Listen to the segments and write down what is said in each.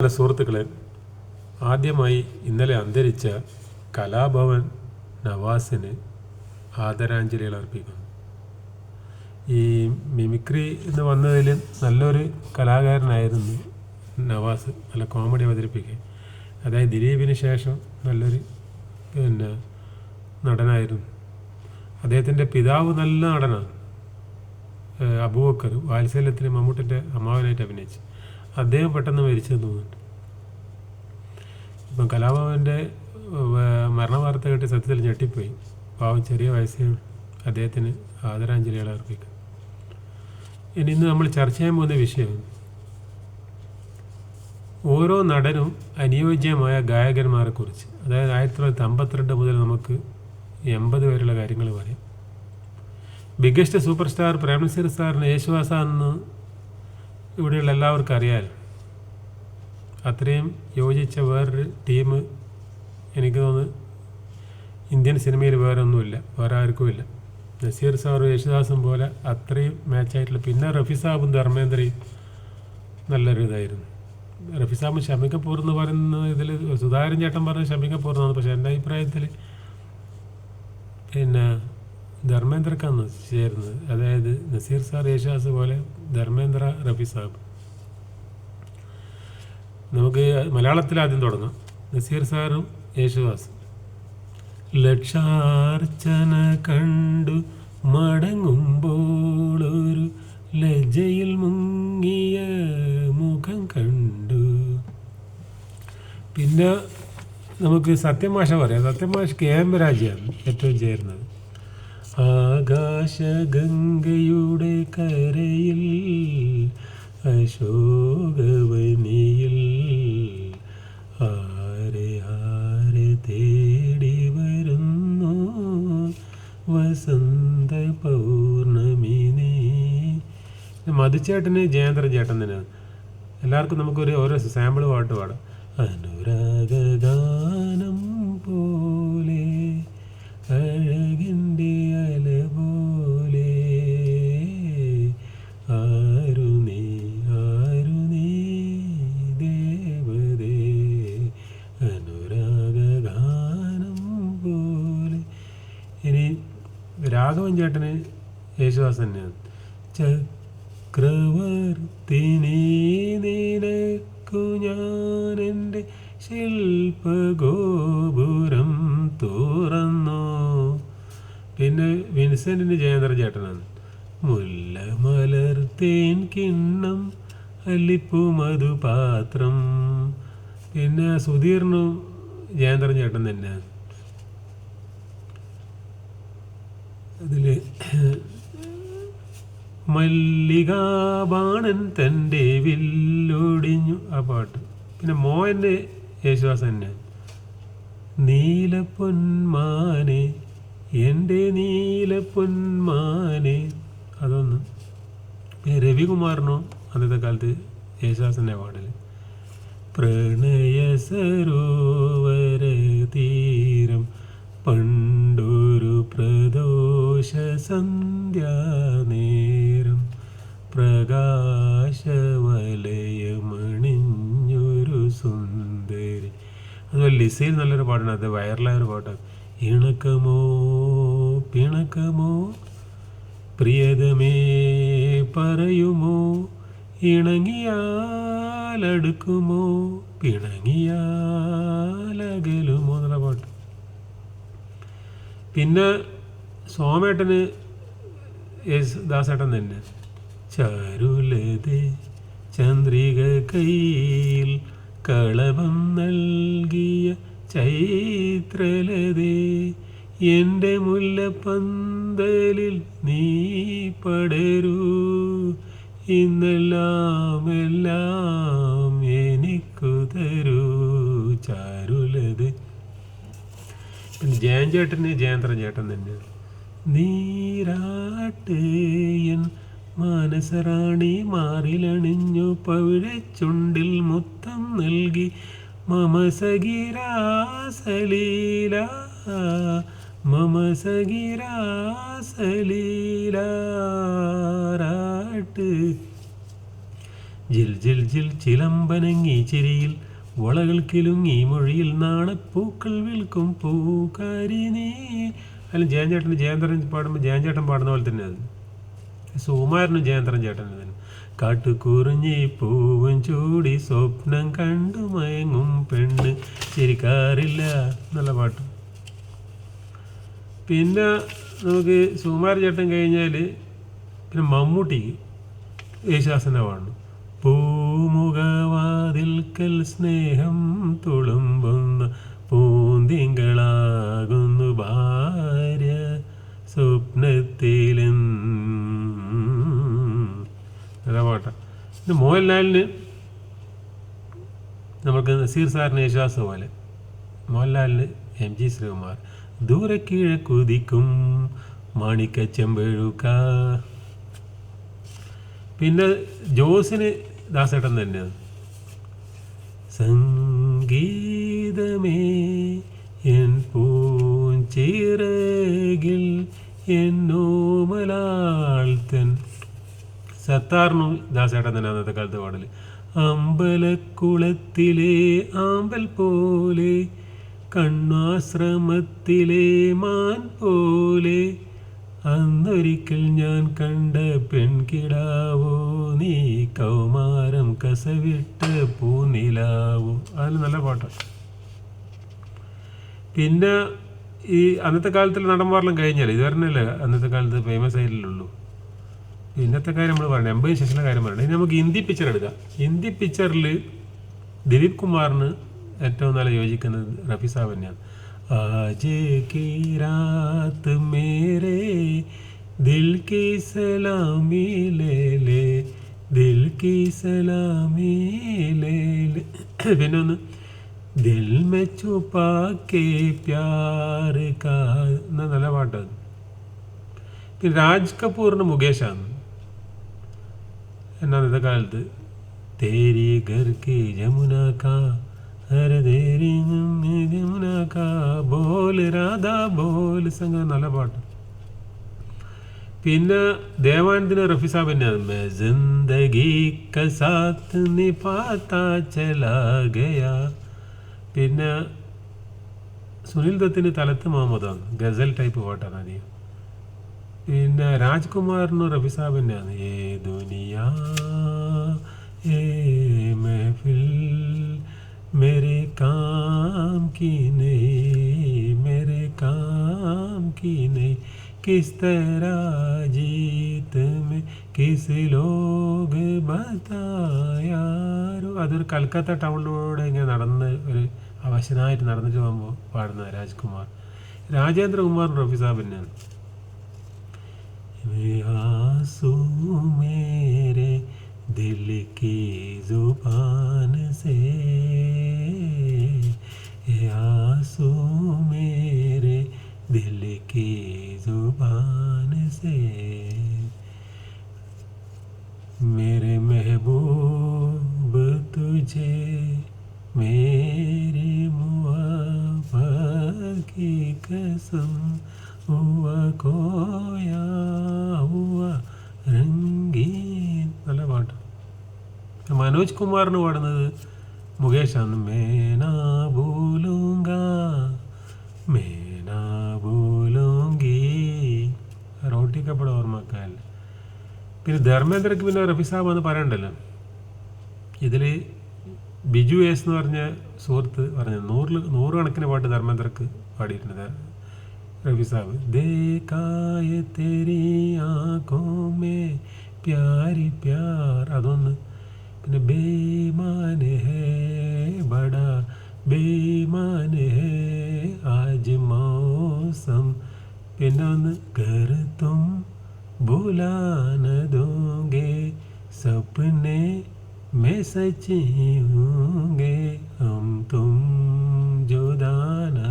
നല്ല സുഹൃത്തുക്കളെ ആദ്യമായി ഇന്നലെ അന്തരിച്ച കലാഭവൻ നവാസിന് ആദരാഞ്ജലികൾ അർപ്പിക്കുന്നു. ഈ മിമിക്രി എന്ന് വന്നതിൽ നല്ലൊരു കലാകാരനായിരുന്നു നവാസ് നല്ല കോമഡി അവതരിപ്പിക്കുക അതായത് ദിലീപിന് ശേഷം നല്ലൊരു പിന്നെ നടനായിരുന്നു. അദ്ദേഹത്തിന്റെ പിതാവ് നല്ല നടനാണ്. അബൂബക്കർ വാത്സല്യത്തിന് മമ്മൂട്ടിന്റെ അമ്മാവനായിട്ട് അഭിനയിച്ച്. അദ്ദേഹം പെട്ടെന്ന് മരിച്ചെന്ന് തോന്നുന്നുണ്ട് ഇപ്പം കലാഭവന്റെ മരണ വാർത്ത കേട്ട് സത്യത്തിൽ ഞെട്ടിപ്പോയി. പാവം ചെറിയ വയസ്സിൽ അദ്ദേഹത്തിന് ആദരാഞ്ജലികൾ അർപ്പിക്കും. ഇനി ഇന്ന് നമ്മൾ ചർച്ച ചെയ്യാൻ പോകുന്ന വിഷയം ഓരോ നടനും അനുയോജ്യമായ ഗായകന്മാരെ കുറിച്ച്. അതായത് ആയിരത്തി തൊള്ളായിരത്തി അമ്പത്തിരണ്ട് മുതൽ നമുക്ക് എൺപത് വരെയുള്ള കാര്യങ്ങൾ പറയാം. ബിഗ്ഗസ്റ്റ് സൂപ്പർ സ്റ്റാർ പ്രേംനസീർ സാറിന് യേശുദാസാണെന്ന് ഇവിടെയുള്ള എല്ലാവർക്കും അറിയാമല്ലോ അത്രയും യോജിച്ച വേറൊരു ടീം എനിക്ക് തോന്നുന്നു ഇന്ത്യൻ സിനിമയിൽ വേറെ ഒന്നുമില്ല വേറെ ആർക്കുമില്ല നസീർ സാറും യേശുദാസും പോലെ അത്രയും മാച്ചായിട്ടുള്ള പിന്നെ റഫി സാബും ധർമ്മേന്ദ്രയും നല്ലൊരു ഇതായിരുന്നു. റഫി സാബും ഷമി കപൂർ എന്ന് പറയുന്ന ഇതിൽ സുധാകരൻ ചേട്ടൻ പറഞ്ഞ ഷമി കപൂർ എന്നാണ് പക്ഷേ എന്റെ അഭിപ്രായത്തിൽ പിന്നെ ധർമ്മേന്ദ്രക്കാണ് ചേരുന്നത് അതായത് നസീർ സാർ യേശാസ് പോലെ ധർമ്മേന്ദ്ര റഫി സാബ്. നമുക്ക് മലയാളത്തിൽ ആദ്യം തുടങ്ങാം. നസീർ സാറും യേശുദാസും. ലക്ഷാർച്ചന കണ്ടു മടങ്ങുമ്പോളൊരു ലജ്ജയിൽ മുങ്ങിയ മുഖം കണ്ടു. പിന്നെ നമുക്ക് സത്യമാഷ പറയാം. സത്യമാഷ് കേമ്പരാജിയാണ് ഏറ്റവും ചേരുന്നത്. ആകാശഗംഗയുടെ കരയിൽ അശോകവനിയിൽ ആരെ ആരെ തേടി വരുന്നു? വസന്ത പൗർണമിനി മധുചേട്ടന് ജയേന്ദ്രൻ ചേട്ടൻ തന്നെയാണ് എല്ലാവർക്കും നമുക്കൊരു ഓരോ സാമ്പിൾ പാട്ട് പാടാം. അനുരാഗാനം പോലെ അഴകിന്റെ ചേട്ടന് യേശുദാസ് തന്നെയാണ് ചക്രവർത്തിനി നിനക്കു ഞാൻ എന്റെ ശില്പഗോപുരം തുറന്നു. പിന്നെ വിൻസെന്റിന് ജയേന്ദ്ര ചേട്ടനാണ്. മുല്ല മലർത്തേൻ കിണ്ണം അല്ലിപ്പൂ മധുപാത്രം പിന്നെ സുധീറിനും ജയേന്ദ്രൻ ചേട്ടൻ തന്നെയാണ്. അതിൽ മല്ലികാബാണൻ തന്റെ വില്ലൊടിഞ്ഞു ആ പാട്ട്. പിന്നെ മോഹന്റെ യേശുദാസ് തന്നെ നീലപ്പൊന്മാനെ എന്റെ നീലപ്പൊന്മാനെ അതൊന്ന്. പിന്നെ രവികുമാറിനോ അന്നത്തെ കാലത്ത് യേശുദാസിന്റെ പാടൽ പ്രണയ സരോവര തീരം പണ്ടൊരു ലിസയിൽ നല്ലൊരു പാട്ടാണ്. അത് വൈറലായ ഒരു പാട്ടാണ്. ഇണക്കമോ പിണക്കമോ പ്രിയതമേ പറയുമോ ഇണങ്ങിയാലടുക്കുമോ പിണങ്ങിയാലകലുമോ എന്നുള്ള പാട്ട്. പിന്നെ സോമേട്ടന് യേശു ദാസേട്ടൻ തന്നെ. ചാരുലതേ ചന്ദ്രിക കയ്യിൽ കളവം നൽകിയ ചൈത്രലതേ എന്റെ മുല്ലപ്പന്തലിൽ നീ പടരൂ. ഇന്നെല്ലാം എല്ലാം എനിക്കു തരൂ ചാരുലത്. ജയൻ ചേട്ടന് ജയന്ത്ര ചേട്ടൻ തന്നെയാണ് നീരാട്ടേയൻ മാനസറാണി മാറിലണിഞ്ഞു പവിഴച്ചുണ്ടിൽ മുത്തം നൽകി മമ സഗിരാസലീല മമ സഗിരാസലീലാറാട്ട് ജിൽ ജിൽ ജിൽ ചിലമ്പനങ്ങി ചിരിയിൽ വളകൾ കിലുങ്ങി മൊഴിയിൽ നാണപ്പൂക്കൾ വിൽക്കും പൂക്കാരി നീ. അല്ല ജയൻചേട്ടന് ജയന്തരൻ പാടുമ്പോൾ ജയൻചേട്ടൻ പാടുന്ന പോലെ തന്നെ അത്. സുകുമാരനും ജയന്തരൻ ചേട്ടനും തന്നെ. കാട്ടുകുറിഞ്ഞി പൂവും ചൂടി സ്വപ്നം കണ്ടു മയങ്ങും പെണ്ണ്. ചിരിക്കാറില്ല. എന്നുള്ള പാട്ട്. പിന്നെ നമുക്ക് സുമാർ ചേട്ടൻ കഴിഞ്ഞാൽ പിന്നെ മമ്മൂട്ടി യേശുദാസനെ പാടുന്നു പൂമുഖവാതിൽക്കൽ സ്നേഹം തുളുമ്പുന്ന. പൂന്തിങ്കളാകുന്നു ഭാര്യ സ്വപ്നത്തിലും അതാ പാട്ട പിന്നെ മോഹൻലാലിന് നമുക്ക് നസീർ സാറിന് യേശുദാസ് പോലെ. മോഹൻലാലിന് എം ജി ശ്രീകുമാർ ദൂരെ കുതിക്കും മാണിക്ക ചെമ്പഴുക്ക. പിന്നെ ജോസിന് ദാസേട്ടൻ തന്നെയാണ് സംഗീതമേ എൻ പൂഞ്ചിറകിൽ എന്നോമലാൾത്തൻ സത്താറിനും ദാസേട്ടൻ തന്നെ അന്നത്തെ കാലത്ത് പാടൽ അമ്പലക്കുളത്തിലെ ആമ്പൽ പോലെ കണ്ണാശ്രമത്തിലെ മാൻ പോലെ അന്നൊരിക്കൽ ഞാൻ കണ്ട പെൺകിടാവോ നീ കൗമാരം കസവിട്ട് പൂനിലാവോ. അതിൽ നല്ല പാട്ടാണ് പിന്നെ ഈ അന്നത്തെ കാലത്തിൽ നടന്മാരെല്ലാം കഴിഞ്ഞാൽ ഇത് പറഞ്ഞല്ലേ അന്നത്തെ കാലത്ത് ഫേമസ് ആയില്ലുള്ളൂ ഇന്നത്തെ കാര്യം നമ്മൾ പറയണം എൺപതിന് ശേഷം കാര്യം പറയണം ഇനി നമുക്ക് ഹിന്ദി പിക്ചർ എടുക്കാം. ഹിന്ദി പിക്ചറിൽ ദിലീപ് കുമാറിന് ഏറ്റവും നല്ല യോജിക്കുന്നത് റഫി സാബ് തന്നെയാണ്. ആജ് രാത് മേരേ ദിൽ കി സലാമി ലേലേ ദിൽ കി സലാമി ലേലേ പിന്നെ ഒന്ന് ദിൽ മെ ചുപാക്കെ പ്യാർ കാ നല്ല പാട്ടാണ് പിന്നെ രാജ് കപൂറിന് മുകേഷാണ് എന്നാ ഇന്നത്തെ കാലത്ത്. തേരി ഗർക്കി ജമുന കാ അരെ തേരി ജമുന സംഘം നല്ല പാട്ട്. പിന്നെ ദേവാനന്ദിന് റഫി സാബ് തന്നെയാണ്. പിന്നെ സുനിൽ ദത്തിന് തലത്ത് മുഹമ്മദാണ്. ഗസൽ ടൈപ്പ് പാട്ടാണ് അധികം. പിന്നെ രാജ്കുമാറിന് റഫി സാബിന്റെയാണ് ഏ ദുനിയാ ഏ മെഫിൽ मेरे काम की नहीं मेरे काम की नहीं किस അതൊരു കൽക്കത്ത ടൗണിലൂടെ ഇങ്ങനെ നടന്ന് ഒരു അവശനായിട്ട് നടന്നിട്ട് പോകുമ്പോൾ പാടുന്ന രാജ്കുമാർ. രാജേന്ദ്രകുമാർ റഫി തന്നെയാണ് वे आँसू मेरे दिल की ज़ुबान से। आँसू मेरे दिल की ज़ुबान से। मेरे महबूब तुझे मेरी मुआबा की कसम ഉവ കോയ രംഗീ. നല്ല പാട്ട്. മനോജ് കുമാറിന് പാടുന്നത് മുകേഷാണ്. മേനാ ഭൂലൂങ്ക മേനാ ഭൂലൂങ്കി റോട്ടി കപ്പട ഓർമ്മക്കാൻ പിന്നെ ധർമ്മേന്ദ്രക്ക് പിന്നെ റഫി സാബ് എന്ന് പറയണ്ടല്ലോ. ഇതിൽ ബിജു എസ് എന്ന് പറഞ്ഞ സുഹൃത്ത് പറഞ്ഞ നൂറിൽ നൂറുകണക്കിന് പാട്ട് ധർമ്മേന്ദ്രക്ക് പാടിയിട്ടുണ്ട്. रवि साहब देखा ये तेरी आंखों में प्यारी प्यार അതൊന്ന് പിന്നെ ബേമാൻ ഹേ ബടാ ബേമാൻ ഹേ ആജ് മൗസം പിന്നെ ഒന്ന് घर तुम भुला न दोगे सपने में सच्ची होंगे हम तुम जुदा न होंगे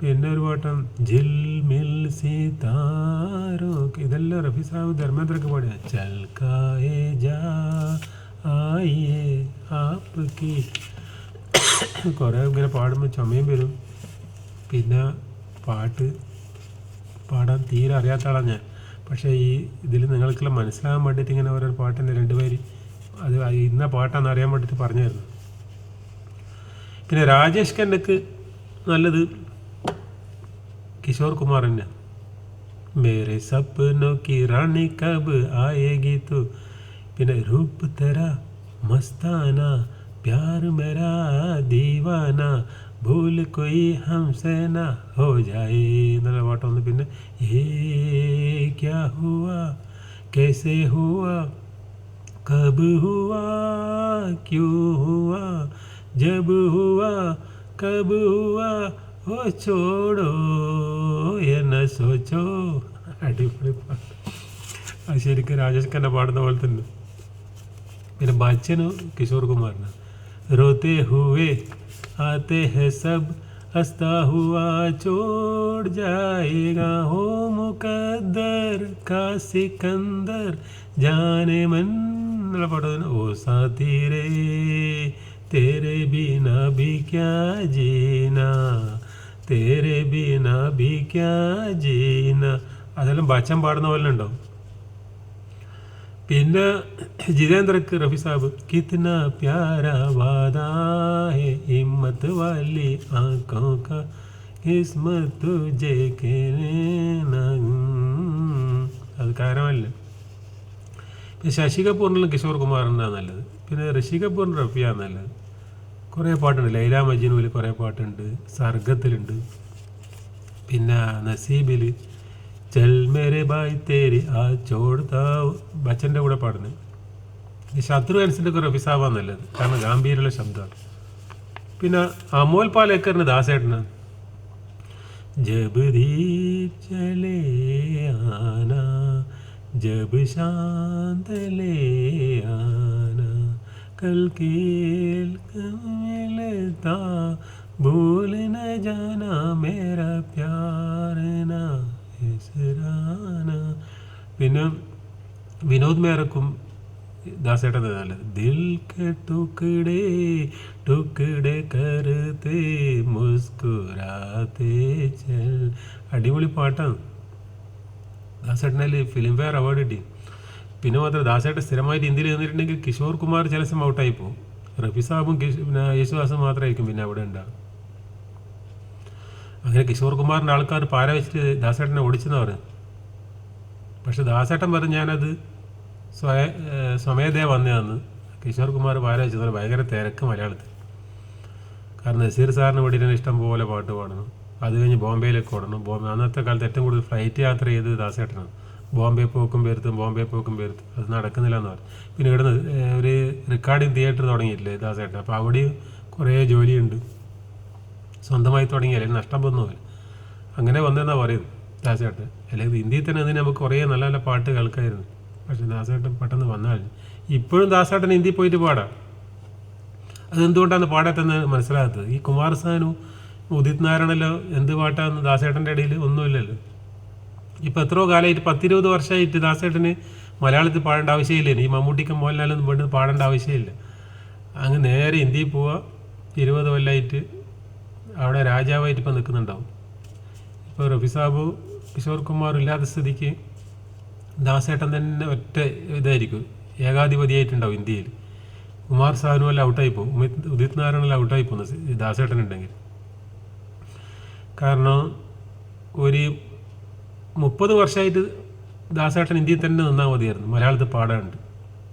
പിന്നെ ഒരു പാട്ടം ജിൽ മിൽ സീതാരോ. ഇതെല്ലാം റഫി സാഹബ് ധർമ്മേന്ദ്രക്ക് പാടിയ ചൽക്കായേ ജാ ആയേ ആപ്കി കുറേ ഇങ്ങനെ പാടുമ്പോൾ ചുമയും വരും. പിന്നെ പാട്ട് പാടാൻ തീരെ അറിയാത്ത ആളാണ് ഞാൻ. പക്ഷേ ഈ ഇതിൽ നിങ്ങൾക്കെല്ലാം മനസ്സിലാകാൻ വേണ്ടിയിട്ട് ഇങ്ങനെ ഓരോ പാട്ടിന്റെ രണ്ടുപേര് അത് ഇന്ന പാട്ടാന്ന് അറിയാൻ വേണ്ടിയിട്ട് പറഞ്ഞായിരുന്നു. പിന്നെ രാജേഷ് ഖന്നക്ക് നല്ലത് किशोर कुमार ने मेरे सपनों की रानी कब आएगी तू? बिना रूप तेरा मस्ताना, प्यार मेरा दीवाना, भूल कोई हमसे ना हो जाए। नल वाटों ये क्या हुआ? कैसे हुआ? कब हुआ? क्यों हुआ? जब हुआ? कब हुआ? ഓ ചോടോ എന്നെ സോച്ചോ അടിപൊളി പാട്ട് അത് ശരിക്കും രാജേഷ് ഖന്ന പാടുന്ന പോലെ തന്നെ പിന്നെ ബച്ചനും കിഷോർ കുമാറിന് रोते हुए आते हैं सब हंसता हुआ छोड़ जाएगा हो मुकद्दर का सिकंदर जाने मन എന്നുള്ള പാട്ട് തന്നെ ഓ സാത്തി രേ तेरे बिना भी क्या जीना തേരെ ബീന ബീന അതെല്ലാം ബച്ചൻ പാടുന്ന പോലെ ഉണ്ടാവും. പിന്നെ ജിതേന്ദ്രക്ക് റഫി സാബ് കിത്ന പ്യാര വാദാഹേ ഹിമ്മത്ത് വാലി ആക്കോ കിസ്മത്ത് അത് കാരണമല്ല പിന്നെ ശശി കപൂറിനും കിഷോർ കുമാറിന്റെ നല്ലത്. പിന്നെ ഋഷി കപൂറിന്റെ റഫിയാണ് നല്ലത്. കുറേ പാട്ടുണ്ട്. ലൈല മജ്നുവിൽ കുറേ പാട്ടുണ്ട്. സർഗത്തിലുണ്ട്. പിന്നെ നസീബിൽ ചൽ മേരെ ബായ് തേരി ആ ചോടുത്താ ബച്ചന്റെ കൂടെ പാടുന്നത്. ശത്രു അനുസരിച്ച് ഒക്കെ നല്ലത്. കാരണം ഗാംഭീര്യമുള്ള ശബ്ദമാണ്. പിന്നെ അമോൽ പാലേക്കറിന് ദാസേട്ടനാണ് ജബ് ചലേ ആന ജബ് ശാന്തലേ ആ മക്കൾ കേൾക്കാ ഭൂൽ ന ജാന മേര പ്യാരന പിന്നെ വിനോദ് മേരക്കും ദാസേട്ടന്റെ നല്ലത്. ദിൽ കെ ടുക്കടേ കരുത്തേ മുസ്കുരാത്തേ ചെൽ. അടിപൊളി പാട്ടാണ്. ദാസേട്ടനല്ലേ ഫിലിം ഫെയർ അവാർഡ് കിട്ടി. പിന്നെ മാത്രം ദാസേട്ടൻ സ്ഥിരമായിട്ട് ഇന്ത്യയിൽ നിന്നിട്ടുണ്ടെങ്കിൽ കിഷോർ കുമാർ ചില സമയം ഔട്ടായി പോകും. റഫി സാബും കിഷ് പിന്നെ യേശുദാസും മാത്രമായിരിക്കും പിന്നെ അവിടെ ഉണ്ടാകും അങ്ങനെ കിഷോർ കുമാറിന്റെ ആൾക്കാർ പാര വെച്ചിട്ട് ദാസേട്ടനെ ഓടിച്ചെന്ന് പറഞ്ഞു പക്ഷെ ദാസേട്ടൻ പറഞ്ഞു ഞാനത് സ്വയ ഏഹ് സ്വമേധയ വന്നതാന്ന് കിഷോർ കുമാർ പാര വെച്ചത് ഭയങ്കര തിരക്ക് മലയാളത്തിൽ. കാരണം നസീർ സാറിന് വേണ്ടിയിട്ട് ഇഷ്ടം പോലെ പാട്ട് പാടണം അത് കഴിഞ്ഞ് ബോംബെയിലേക്ക് ഓടണം. ബോംബെ അന്നത്തെ കാലത്ത് ഏറ്റവും കൂടുതൽ ഫ്ലൈറ്റ് യാത്ര ചെയ്തത് ദാസേട്ടനാണ്. ബോംബെ പോക്കും പേരുത്തും ബോംബെ പോക്കും പേരുത്തും അത് നടക്കുന്നില്ല എന്ന് പറഞ്ഞു. പിന്നെ ഇവിടുന്ന് ഒരു റെക്കോർഡിംഗ് തിയേറ്റർ തുടങ്ങിയിട്ടില്ലേ ദാസേട്ടൻ? അപ്പോൾ അവിടെയും കുറേ ജോലിയുണ്ട്. സ്വന്തമായി തുടങ്ങിയാലേ നഷ്ടം വന്നുമില്ല അങ്ങനെ വന്നതെന്നാണ് പറയുന്നത് ദാസേട്ടൻ. അല്ലെങ്കിൽ ഇന്ത്യയിൽ തന്നെ അതിന് നമുക്ക് കുറേ നല്ല നല്ല പാട്ട് കേൾക്കായിരുന്നു. പക്ഷേ ദാസേട്ടൻ പെട്ടെന്ന് വന്നാൽ ഇപ്പോഴും ദാസേട്ടൻ ഇന്ത്യയിൽ പോയിട്ട് പാടാം. അതെന്തുകൊണ്ടാണ് പാടാത്തെന്ന് മനസ്സിലാകാത്തത്? ഈ കുമാർ സാനു ഉദിത് നാരായണല്ലോ എന്ത് പാട്ടാന്ന് ദാസേട്ടന്റെ ഇടയിൽ ഒന്നുമില്ലല്ലോ. ഇപ്പം എത്രയോ കാലമായിട്ട് പത്തിരുപത് വർഷമായിട്ട് ദാസേട്ടന് മലയാളത്തിൽ പാടേണ്ട ആവശ്യമില്ല. ഈ മമ്മൂട്ടിക്കും മോഹൻലാലൊന്നും വേണ്ടത് പാടേണ്ട ആവശ്യമില്ല. അങ്ങ് നേരെ ഇന്ത്യയിൽ പോവുക ഇരുപത് കൊല്ലമായിട്ട് അവിടെ രാജാവായിട്ട് ഇപ്പോൾ നിൽക്കുന്നുണ്ടാവും. ഇപ്പോൾ റഫി സാബു കിഷോർ കുമാർ ഇല്ലാത്ത സ്ഥിതിക്ക് ദാസേട്ടൻ തന്നെ ഒറ്റ ഇതായിരിക്കും. ഏകാധിപതിയായിട്ടുണ്ടാവും ഇന്ത്യയിൽ. കുമാർ സാഹനു എല്ലാം ഔട്ടായി പോകും. ഉദിത് നാരായണെല്ലാം ഔട്ടായി പോകുന്നു ദാസേട്ടൻ ഉണ്ടെങ്കിൽ. കാരണം ഒരു മുപ്പത് വർഷമായിട്ട് ദാസേട്ടൻ ഇന്ത്യയിൽ തന്നെ നിന്നാൽ മതിയായിരുന്നു. മലയാളത്തിൽ പാടാനുണ്ട്.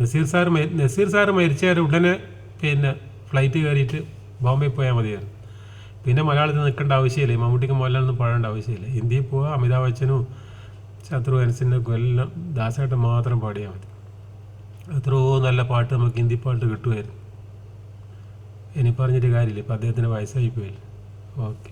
നസീർ സാർ നസീർ സാർ മരിച്ചാൽ ഉടനെ പിന്നെ ഫ്ലൈറ്റ് കയറിയിട്ട് ബോംബെ പോയാൽ മതിയായിരുന്നു. പിന്നെ മലയാളത്തിൽ നിൽക്കേണ്ട ആവശ്യമില്ല. മമ്മൂട്ടിക്ക് മോഹൻലാലൊന്നും പാടേണ്ട ആവശ്യമില്ല. ഇന്ത്യയിൽ പോവുക അമിതാഭ് ബച്ചനും ശത്രു അനസിനൊക്കെ എല്ലാം ദാസേട്ടൻ മാത്രം പാടിയാൽ മതി. എത്രയോ നല്ല പാട്ട് നമുക്ക് ഹിന്ദി പാട്ട് കിട്ടുമായിരുന്നു. ഇനി പറഞ്ഞിട്ട് കാര്യമില്ല. ഇപ്പം അദ്ദേഹത്തിന്റെ വയസ്സായി പോയില്ല ഓക്കെ.